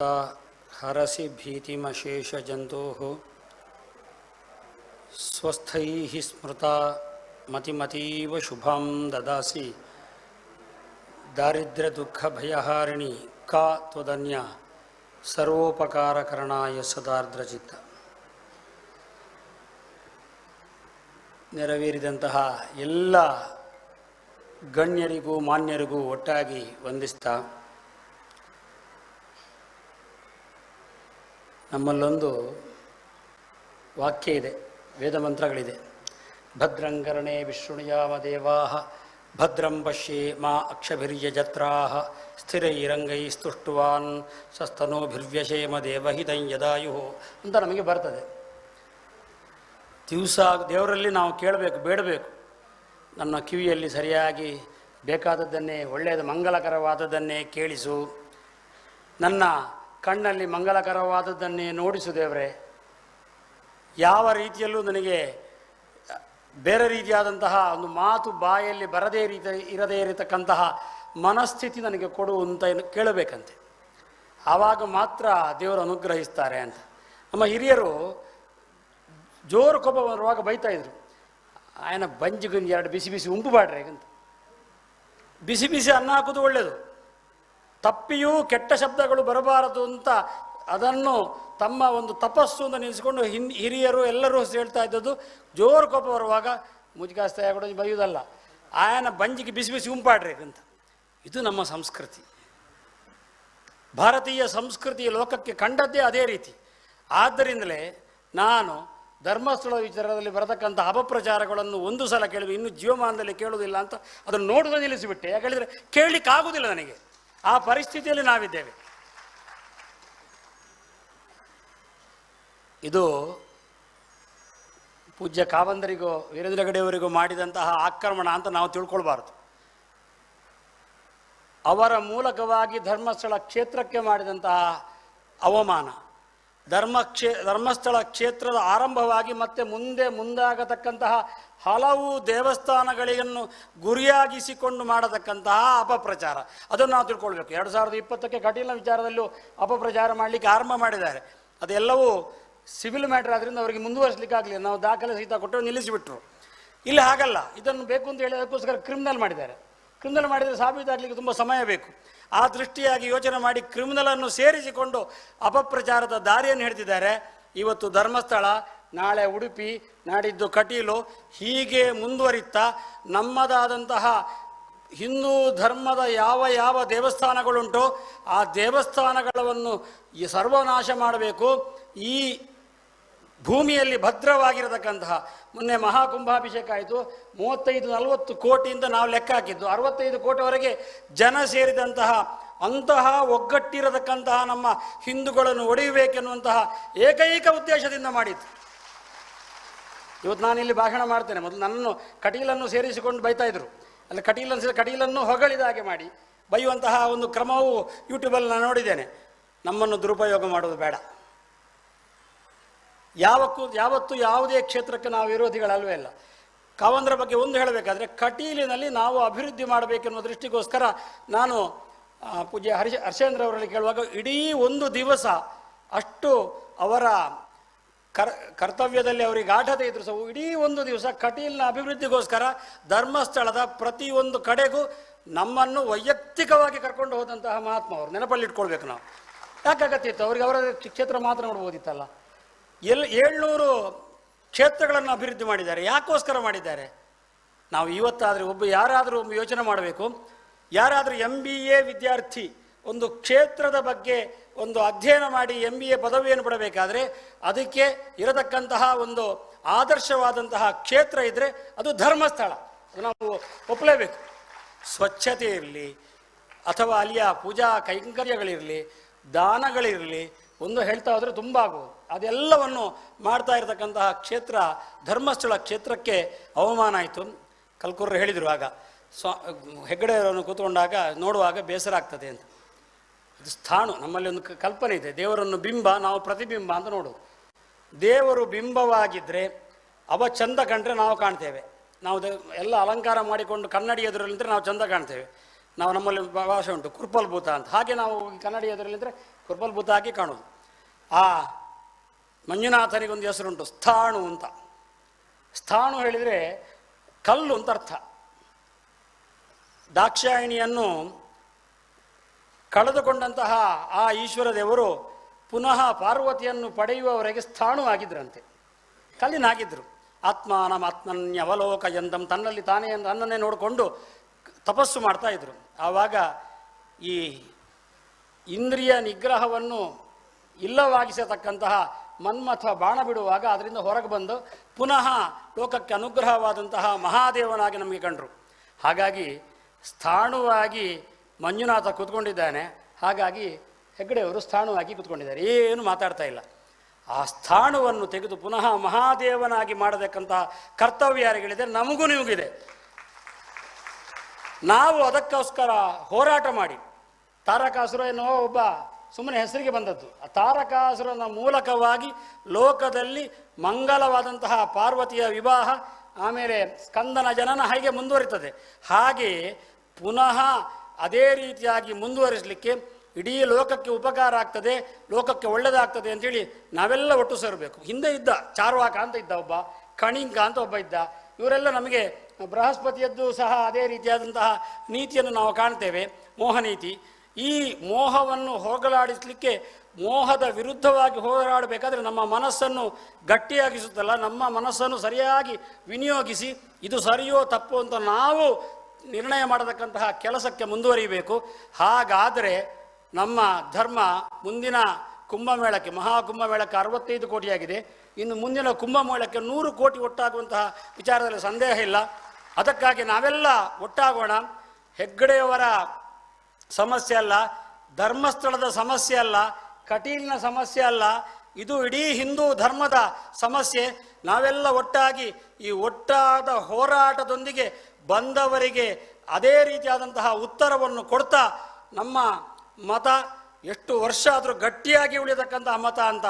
ಹರಸಿ ಭೀತಿಮಶೇಷಜಂತೋ ಸ್ವಸ್ಥೈ ಸ್ಮೃತ ಮತಿಮತೀವ ಶುಭಂ ದದಾಸಿ ದಾರಿದ್ರ್ಯದುಃಖಭಯಹಾರಿಣಿ ಕಾ ತ್ವದನ್ಯ ಸರ್ವೋಪಕಾರಕರಣಾಯ ಸದಾರ್ದ್ರಚಿತ್ತ ನೆರವೇರಿದಂತಹ ಎಲ್ಲ ಗಣ್ಯರಿಗೂ ಮಾನ್ಯರಿಗೂ ಒಟ್ಟಾಗಿ ವಂದಿಸ್ತಾ ನಮ್ಮಲ್ಲೊಂದು ವಾಕ್ಯ ಇದೆ, ವೇದ ಮಂತ್ರಗಳಿದೆ. ಭದ್ರಂಕರಣೆ ವಿಷ್ಣುಯಾಮ ದೇವಾ ಭದ್ರಂ ಪಶ್ಯೇ ಮಾ ಅಕ್ಷಭಿರ್ಯಜತ್ರಾ ಸ್ಥಿರೈರಂಗೈ ಸ್ತುಷ್ಟುವಾನ್ ಸಸ್ತನೋಭಿರ್ವ್ಯಶೇಮ ದೇವಹಿತಂ ಯದಾಯು ಅಂತ ನಮಗೆ ಬರ್ತದೆ. ದಿವಸ ದೇವರಲ್ಲಿ ನಾವು ಕೇಳಬೇಕು, ಬೇಡಬೇಕು. ನನ್ನ ಕಿವಿಯಲ್ಲಿ ಸರಿಯಾಗಿ ಬೇಕಾದದ್ದನ್ನೇ, ಒಳ್ಳೆಯದು, ಮಂಗಲಕರವಾದದ್ದನ್ನೇ ಕೇಳಿಸು. ನನ್ನ ಕಣ್ಣಲ್ಲಿ ಮಂಗಲಕರವಾದದ್ದನ್ನೇ ನೋಡಿಸು ದೇವರೇ. ಯಾವ ರೀತಿಯಲ್ಲೂ ನನಗೆ ಬೇರೆ ರೀತಿಯಾದಂತಹ ಒಂದು ಮಾತು ಬಾಯಲ್ಲಿ ಬರದೇ ರೀತಿ ಇರದೇ ಇರತಕ್ಕಂತಹ ಮನಸ್ಥಿತಿ ನನಗೆ ಕೊಡು ಅಂತ ಕೇಳಬೇಕಂತೆ. ಆವಾಗ ಮಾತ್ರ ದೇವರು ಅನುಗ್ರಹಿಸ್ತಾರೆ ಅಂತ. ನಮ್ಮ ಹಿರಿಯರು ಜೋರು ಕೋಪ ಬರುವಾಗ ಬೈತಾ ಇದ್ರು. ಆಯನ ಬಂಜಿಗೊಂದು ಎರಡು ಬಿಸಿ ಬಿಸಿ ಉಂಪು ಬಾಡ್ರಿ ಅಂತ ಬಿಸಿ ಬಿಸಿ ಅನ್ನ ಹಾಕೋದು ಒಳ್ಳೆಯದು ತಪ್ಪಿಯೂ ಕೆಟ್ಟ ಶಬ್ದಗಳು ಬರಬಾರದು ಅಂತ ಅದನ್ನು ತಮ್ಮ ಒಂದು ತಪಸ್ಸು ಅಂತ ನಿಲ್ಲಿಸಿಕೊಂಡು ಹಿನ್, ಹಿರಿಯರು ಎಲ್ಲರೂ ಹೇಳ್ತಾ ಇದ್ದದ್ದು. ಜೋರು ಕೋಪ ಬರುವಾಗ ಮುಜುಗಾಸ್ತಾ ಕೊಡೋದು ಬೈಯುವುದಲ್ಲ. ಆಯನ ಬಂಜಿಗೆ ಬಿಸಿ ಬಿಸಿ ಉಂಪಾಡ್ರಿ ಅಂತ. ಇದು ನಮ್ಮ ಸಂಸ್ಕೃತಿ. ಭಾರತೀಯ ಸಂಸ್ಕೃತಿ ಲೋಕಕ್ಕೆ ಕಂಡದ್ದೇ ಅದೇ ರೀತಿ. ಆದ್ದರಿಂದಲೇ ನಾನು ಧರ್ಮಸ್ಥಳ ವಿಚಾರದಲ್ಲಿ ಬರತಕ್ಕಂಥ ಅಪಪ್ರಚಾರಗಳನ್ನು ಒಂದು ಸಲ ಕೇಳಿದ್ರು ಇನ್ನು ಜೀವಮಾನದಲ್ಲಿ ಕೇಳುವುದಿಲ್ಲ ಅಂತ ಅದನ್ನು ನೋಡುವುದು ನಿಲ್ಲಿಸಿಬಿಟ್ಟೆ. ಯಾಕೆ ಹೇಳಿದರೆ ಕೇಳಲಿಕ್ಕಾಗೋದಿಲ್ಲ ನನಗೆ. ಆ ಪರಿಸ್ಥಿತಿಯಲ್ಲಿ ನಾವಿದ್ದೇವೆ. ಇದು ಪೂಜ್ಯ ಕಾವಂದರಿಗೂ ವೀರೇಂದ್ರ ಗಡಿಯವರಿಗೋ ಮಾಡಿದಂತಹ ಆಕ್ರಮಣ ಅಂತ ನಾವು ತಿಳ್ಕೊಳ್ಬಾರ್ದು. ಅವರ ಮೂಲಕವಾಗಿ ಧರ್ಮಸ್ಥಳ ಕ್ಷೇತ್ರಕ್ಕೆ ಮಾಡಿದಂತಹ ಅವಮಾನ. ಧರ್ಮ ಕ್ಷೇ, ಧರ್ಮಸ್ಥಳ ಕ್ಷೇತ್ರದ ಆರಂಭವಾಗಿ ಮತ್ತೆ ಮುಂದೆ ಮುಂದಾಗತಕ್ಕಂತಹ ಹಲವು ದೇವಸ್ಥಾನಗಳನ್ನು ಗುರಿಯಾಗಿಸಿಕೊಂಡು ಮಾಡತಕ್ಕಂತಹ ಅಪಪ್ರಚಾರ. ಅದನ್ನು ನಾವು ತಿಳ್ಕೊಳ್ಬೇಕು. ಎರಡು ಸಾವಿರದ ಇಪ್ಪತ್ತಕ್ಕೆ ಕಠಿಣ ವಿಚಾರದಲ್ಲೂ ಅಪಪ್ರಚಾರ ಮಾಡಲಿಕ್ಕೆ ಆರಂಭ ಮಾಡಿದ್ದಾರೆ. ಅದೆಲ್ಲವೂ ಸಿವಿಲ್ ಮ್ಯಾಟ್ರ್ ಆದ್ದರಿಂದ ಅವರಿಗೆ ಮುಂದುವರಿಸಲಿಕ್ಕೆ ಆಗಲಿಲ್ಲ. ನಾವು ದಾಖಲೆ ಸಹಿತ ಕೊಟ್ಟು ನಿಲ್ಲಿಸಿಬಿಟ್ರು. ಇಲ್ಲಿ ಹಾಗಲ್ಲ. ಇದನ್ನು ಬೇಕು ಅಂತ ಹೇಳೋದಕ್ಕೋಸ್ಕರ ಕ್ರಿಮಿನಲ್ ಮಾಡಿದ್ದಾರೆ. ಕ್ರಿಮಿನಲ್ ಮಾಡಿದರೆ ಸಾಬೀತಾಗಲಿಕ್ಕೆ ತುಂಬ ಸಮಯ ಬೇಕು. ಆ ದೃಷ್ಟಿಯಾಗಿ ಯೋಚನೆ ಮಾಡಿ ಕ್ರಿಮಿನಲನ್ನು ಸೇರಿಸಿಕೊಂಡು ಅಪಪ್ರಚಾರದ ದಾರಿಯನ್ನು ಹಿಡಿದಿದ್ದಾರೆ ಇವತ್ತು ಧರ್ಮಸ್ಥಳ, ನಾಳೆ ಉಡುಪಿ, ನಾಡಿದ್ದು ಕಟೀಲು ಹೀಗೆ ಮುಂದುವರಿತಾ ನಮ್ಮದಾದಂತಹ ಹಿಂದೂ ಧರ್ಮದ ಯಾವ ಯಾವ ದೇವಸ್ಥಾನಗಳುಂಟೋ ಆ ದೇವಸ್ಥಾನಗಳನ್ನು ಸರ್ವನಾಶ ಮಾಡಬೇಕು. ಈ ಭೂಮಿಯಲ್ಲಿ ಭದ್ರವಾಗಿರತಕ್ಕಂತಹ, ಮೊನ್ನೆ ಮಹಾಕುಂಭಾಭಿಷೇಕ ಆಯಿತು, ಮೂವತ್ತೈದು ನಲವತ್ತು ಕೋಟಿಯಿಂದ ನಾವು ಲೆಕ್ಕ ಹಾಕಿದ್ದು. ಅರವತ್ತೈದು ಕೋಟಿವರೆಗೆ ಜನ ಸೇರಿದಂತಹ, ಅಂತಹ ಒಗ್ಗಟ್ಟಿರತಕ್ಕಂತಹ ನಮ್ಮ ಹಿಂದೂಗಳನ್ನು ಒಡೆಯಬೇಕೆನ್ನುವಂತಹ ಏಕೈಕ ಉದ್ದೇಶದಿಂದ ಮಾಡಿತ್ತು ಇವತ್ತು ನಾನು ಇಲ್ಲಿ ಭಾಷಣ ಮಾಡ್ತೇನೆ. ಮೊದಲು ನನ್ನನ್ನು ಕಟೀಲನ್ನು ಸೇರಿಸಿಕೊಂಡು ಬೈತಾ ಇದ್ರು. ಅಲ್ಲಿ ಕಟೀಲನ್ನು ಸೇರಿ ಕಟೀಲನ್ನು ಹೊಗಳಿದ ಹಾಗೆ ಮಾಡಿ ಬೈಯುವಂತಹ ಒಂದು ಕ್ರಮವು ಯೂಟ್ಯೂಬಲ್ಲಿ ನಾನು ನೋಡಿದ್ದೇನೆ. ನಮ್ಮನ್ನು ದುರುಪಯೋಗ ಮಾಡೋದು ಬೇಡ. ಯಾವಕ್ಕೂ ಯಾವತ್ತೂ ಯಾವುದೇ ಕ್ಷೇತ್ರಕ್ಕೆ ನಾವು ವಿರೋಧಿಗಳಲ್ವೇ ಇಲ್ಲ. ಕಾವಂದ್ರ ಬಗ್ಗೆ ಒಂದು ಹೇಳಬೇಕಾದ್ರೆ ಕಟೀಲಿನಲ್ಲಿ ನಾವು ಅಭಿವೃದ್ಧಿ ಮಾಡಬೇಕೆನ್ನುವ ದೃಷ್ಟಿಗೋಸ್ಕರ ನಾನು ಪೂಜ್ಯ ಹರ್ಷ ಹರ್ಷೇಂದ್ರ ಅವರಲ್ಲಿ ಕೇಳುವಾಗ ಇಡೀ ಒಂದು ದಿವಸ ಅಷ್ಟು ಅವರ ಕರ್, ಕರ್ತವ್ಯದಲ್ಲಿ ಅವರಿಗೆ ಗಾಢತೆ ಇದ್ರು ಸಹ ಇಡೀ ಒಂದು ದಿವಸ ಕಟೀಲಿನ ಅಭಿವೃದ್ಧಿಗೋಸ್ಕರ ಧರ್ಮಸ್ಥಳದ ಪ್ರತಿಯೊಂದು ಕಡೆಗೂ ನಮ್ಮನ್ನು ವೈಯಕ್ತಿಕವಾಗಿ ಕರ್ಕೊಂಡು ಹೋದಂತಹ ಮಹಾತ್ಮ ಅವರು. ನೆನಪಲ್ಲಿ ಇಟ್ಕೊಳ್ಬೇಕು ನಾವು. ಯಾಕಾಗತ್ತಿತ್ತು ಅವ್ರಿಗೆ ಅವರ ಕ್ಷೇತ್ರ ಮಾತ್ರ ನೋಡ್ಬೋದಿತ್ತಲ್ಲ. ಎಲ್ ಏಳ್ನೂರು ಕ್ಷೇತ್ರಗಳನ್ನು ಅಭಿವೃದ್ಧಿ ಮಾಡಿದ್ದಾರೆ. ಯಾಕೋಸ್ಕರ ಮಾಡಿದ್ದಾರೆ? ನಾವು ಇವತ್ತಾದರೆ ಒಬ್ಬ ಯಾರಾದರೂ ಒಬ್ಬ ಯೋಚನೆ ಮಾಡಬೇಕು. ಯಾರಾದರೂ ಎಂ ಬಿ ಎ ವಿದ್ಯಾರ್ಥಿ ಒಂದು ಕ್ಷೇತ್ರದ ಬಗ್ಗೆ ಒಂದು ಅಧ್ಯಯನ ಮಾಡಿ ಎಂ ಬಿ ಎ ಪದವಿಯನ್ನು ಪಡಬೇಕಾದ್ರೆ ಅದಕ್ಕೆ ಇರತಕ್ಕಂತಹ ಒಂದು ಆದರ್ಶವಾದಂತಹ ಕ್ಷೇತ್ರ ಇದ್ದರೆ ಅದು ಧರ್ಮಸ್ಥಳ. ನಾವು ಒಪ್ಪಲೇಬೇಕು. ಸ್ವಚ್ಛತೆ ಇರಲಿ, ಅಥವಾ ಅಲ್ಲಿಯ ಪೂಜಾ ಕೈಂಕರ್ಯಗಳಿರಲಿ, ದಾನಗಳಿರಲಿ ಒಂದು ಹೇಳ್ತಾ ಹೋದರೆ ತುಂಬ ಆಗುವುದು ಅದೆಲ್ಲವನ್ನು ಮಾಡ್ತಾ ಇರತಕ್ಕಂತಹ ಕ್ಷೇತ್ರ, ಧರ್ಮಸ್ಥಳ ಕ್ಷೇತ್ರಕ್ಕೆ ಅವಮಾನ ಆಯಿತು. ಕಲ್ಕುರ್ರು ಹೇಳಿದರು ಆಗ. ಸ್ವ, ಹೆಗ್ಗಡೆಯವರನ್ನು ಕೂತ್ಕೊಂಡಾಗ ನೋಡುವಾಗ ಬೇಸರ ಆಗ್ತದೆ ಅಂತ. ಅದು ಸ್ಥಾಣು, ನಮ್ಮಲ್ಲಿ ಒಂದು ಕಲ್ಪನೆ ಇದೆ. ದೇವರನ್ನು ಬಿಂಬ, ನಾವು ಪ್ರತಿಬಿಂಬ ಅಂತ ನೋಡೋದು. ದೇವರು ಬಿಂಬವಾಗಿದ್ದರೆ ಅವ ಚಂದ ಕಂಡ್ರೆ ನಾವು ಕಾಣ್ತೇವೆ. ನಾವು ಎಲ್ಲ ಅಲಂಕಾರ ಮಾಡಿಕೊಂಡು ಕನ್ನಡಿ ಎದುರಲ್ಲಿದ್ದರೆ ನಾವು ಚಂದ ಕಾಣ್ತೇವೆ. ನಾವು ನಮ್ಮಲ್ಲಿ ಭಾಷೆ ಉಂಟು ಕುರ್ಪಲ್ಭೂತ ಅಂತ. ಹಾಗೆ ನಾವು ಕನ್ನಡಿ ಕನ್ನಡಿ ಎದುರಲ್ಲಿದ್ದರೆ ಬುದ್ಧ ಹಾಕಿ ಕಾಣೋದು. ಆ ಮಂಜುನಾಥನಿಗೊಂದು ಹೆಸರುಂಟು, ಸ್ಥಾಣು ಅಂತ. ಸ್ಥಾಣು ಹೇಳಿದರೆ ಕಲ್ಲು ಅಂತ ಅರ್ಥ. ದಾಕ್ಷಾಯಿಣಿಯನ್ನು ಕಳೆದುಕೊಂಡಂತಹ ಆ ಈಶ್ವರ ದೇವರು ಪುನಃ ಪಾರ್ವತಿಯನ್ನು ಪಡೆಯುವವರೆಗೆ ಸ್ಥಾಣು ಆಗಿದ್ರಂತೆ. ಕಲ್ಲಿನಾಗಿದ್ದರು ಆತ್ಮಾನಂ ಆತ್ಮನ್ಯವಲೋಕ ಎಂದಂ ತನ್ನಲ್ಲಿ ತಾನೇ ಎಂದು ಅನ್ನನ್ನೇ ನೋಡಿಕೊಂಡು ತಪಸ್ಸು ಮಾಡ್ತಾ ಇದ್ರು. ಆವಾಗ ಈ ಇಂದ್ರಿಯ ನಿಗ್ರಹವನ್ನು ಇಲ್ಲವಾಗಿಸತಕ್ಕಂತಹ ಮನ್ಮಥ ಬಾಣ ಬಿಡುವಾಗ ಅದರಿಂದ ಹೊರಗೆ ಬಂದು ಪುನಃ ಲೋಕಕ್ಕೆ ಅನುಗ್ರಹವಾದಂತಹ ಮಹಾದೇವನಾಗಿ ನಮಗೆ ಕಂಡರು. ಹಾಗಾಗಿ ಸ್ಥಾಣುವಾಗಿ ಮಂಜುನಾಥ ಕೂತ್ಕೊಂಡಿದ್ದಾನೆ. ಹಾಗಾಗಿ ಹೆಗ್ಗಡೆಯವರು ಸ್ಥಾಣುವಾಗಿ ಕೂತ್ಕೊಂಡಿದ್ದಾರೆ. ಏನು ಮಾತಾಡ್ತಾ ಇಲ್ಲ. ಆ ಸ್ಥಾಣುವನ್ನು ತೆಗೆದು ಪುನಃ ಮಹಾದೇವನಾಗಿ ಮಾಡತಕ್ಕಂತಹ ಕರ್ತವ್ಯ ಯಾರಿಗಳಿದೆ? ನಮಗೂ ನಿಮಗಿದೆ. ನಾವು ಅದಕ್ಕೋಸ್ಕರ ಹೋರಾಟ ಮಾಡಿ. ತಾರಕಾಸುರ ಎನ್ನುವ ಒಬ್ಬ ಸುಮ್ಮನೆ ಹೆಸರಿಗೆ ಬಂದದ್ದು. ಆ ತಾರಕಾಸುರನ ಮೂಲಕವಾಗಿ ಲೋಕದಲ್ಲಿ ಮಂಗಲವಾದಂತಹ ಪಾರ್ವತಿಯ ವಿವಾಹ, ಆಮೇಲೆ ಸ್ಕಂದನ ಜನನ ಹಾಗೆ ಮುಂದುವರಿತದೆ. ಹಾಗೆ ಪುನಃ ಅದೇ ರೀತಿಯಾಗಿ ಮುಂದುವರಿಸಲಿಕ್ಕೆ ಇಡೀ ಲೋಕಕ್ಕೆ ಉಪಕಾರ ಆಗ್ತದೆ, ಲೋಕಕ್ಕೆ ಒಳ್ಳೆಯದಾಗ್ತದೆ ಅಂತೇಳಿ ನಾವೆಲ್ಲ ಒಟ್ಟು ಸೇರಬೇಕು. ಹಿಂದೆ ಇದ್ದ ಚಾರ್ವಾಕ ಅಂತ ಇದ್ದ ಒಬ್ಬ, ಕಣಿಂಕ ಅಂತ ಒಬ್ಬ ಇದ್ದ, ಇವರೆಲ್ಲ ನಮಗೆ ಬೃಹಸ್ಪತಿಯದ್ದು ಸಹ ಅದೇ ರೀತಿಯಾದಂತಹ ನೀತಿಯನ್ನು ನಾವು ಕಾಣ್ತೇವೆ. ಮೋಹನೀತಿ. ಈ ಮೋಹವನ್ನು ಹೋಗಲಾಡಿಸಲಿಕ್ಕೆ ಮೋಹದ ವಿರುದ್ಧವಾಗಿ ಹೋರಾಡಬೇಕಾದ್ರೆ ನಮ್ಮ ಮನಸ್ಸನ್ನು ಗಟ್ಟಿಯಾಗಿಸುತ್ತಲ್ಲ, ನಮ್ಮ ಮನಸ್ಸನ್ನು ಸರಿಯಾಗಿ ವಿನಿಯೋಗಿಸಿ ಇದು ಸರಿಯೋ ತಪ್ಪು ಅಂತ ನಾವು ನಿರ್ಣಯ ಮಾಡತಕ್ಕಂತಹ ಕೆಲಸಕ್ಕೆ ಮುಂದುವರಿಯಬೇಕು ಹಾಗಾದರೆ ನಮ್ಮ ಧರ್ಮ ಮುಂದಿನ ಕುಂಭಮೇಳಕ್ಕೆ, ಮಹಾಕುಂಭಮೇಳಕ್ಕೆ ಅರವತ್ತೈದು ಕೋಟಿಯಾಗಿದೆ. ಇನ್ನು ಮುಂದಿನ ಕುಂಭಮೇಳಕ್ಕೆ ನೂರು ಕೋಟಿ ಒಟ್ಟಾಗುವಂತಹ ವಿಚಾರದಲ್ಲಿ ಸಂದೇಹ ಇಲ್ಲ. ಅದಕ್ಕಾಗಿ ನಾವೆಲ್ಲ ಒಟ್ಟಾಗೋಣ. ಹೆಗ್ಗಡೆಯವರ ಸಮಸ್ಯೆ ಅಲ್ಲ, ಧರ್ಮಸ್ಥಳದ ಸಮಸ್ಯೆ ಅಲ್ಲ, ಕಟೀಲಿನ ಸಮಸ್ಯೆ ಅಲ್ಲ, ಇದು ಇಡೀ ಹಿಂದೂ ಧರ್ಮದ ಸಮಸ್ಯೆ. ನಾವೆಲ್ಲ ಒಟ್ಟಾಗಿ ಈ ಒಟ್ಟಾದ ಹೋರಾಟದೊಂದಿಗೆ ಬಂದವರಿಗೆ ಅದೇ ರೀತಿಯಾದಂತಹ ಉತ್ತರವನ್ನು ಕೊಡ್ತಾ ನಮ್ಮ ಮತ ಎಷ್ಟು ವರ್ಷ ಆದರೂ ಗಟ್ಟಿಯಾಗಿ ಉಳಿಯತಕ್ಕಂತಹ ಮತ ಅಂತ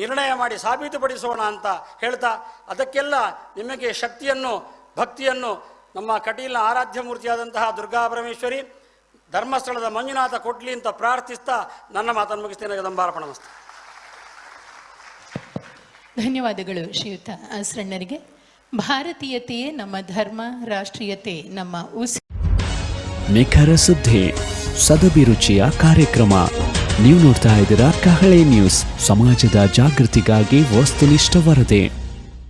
ನಿರ್ಣಯ ಮಾಡಿ ಸಾಬೀತುಪಡಿಸೋಣ ಅಂತ ಹೇಳ್ತಾ ಅದಕ್ಕೆಲ್ಲ ನಿಮಗೆ ಶಕ್ತಿಯನ್ನು, ಭಕ್ತಿಯನ್ನು ನಮ್ಮ ಕಟೀಲಿನ ಆರಾಧ್ಯ ಮೂರ್ತಿಯಾದಂತಹ ದುರ್ಗಾ ಪರಮೇಶ್ವರಿ ಧರ್ಮಸ್ಥಳದ ಮಂಜುನಾಥ ಕೊಡ್ಲಿ ಅಂತ ಪ್ರಾರ್ಥಿಸ್ತಾ ನನ್ನ ಮಾತನ್ನು ಮುಗಿಸ್ತೇನೆ. ಜಗದಂಬಾರ್ಪಣ ನಮಸ್ತೆ. ಧನ್ಯವಾದಗಳು ಶ್ರೀಯುತ ಅಸ್ರಣ್ಣರಿಗೆ. ಭಾರತೀಯತೆಯೇ ನಮ್ಮ ಧರ್ಮ ರಾಷ್ಟ್ರೀಯತೆ ನಮ್ಮ ಉಸಿ ನಿಖರ ಸುದ್ದಿ ಸದಭಿರುಚಿಯ ಕಾರ್ಯಕ್ರಮ. ನೀವು ನೋಡ್ತಾ ಇದ್ದೀರಾ ಕಹಳೆ ನ್ಯೂಸ್. ಸಮಾಜದ ಜಾಗೃತಿಗಾಗಿ ವಸ್ತುನಿಷ್ಠ ವರದಿ.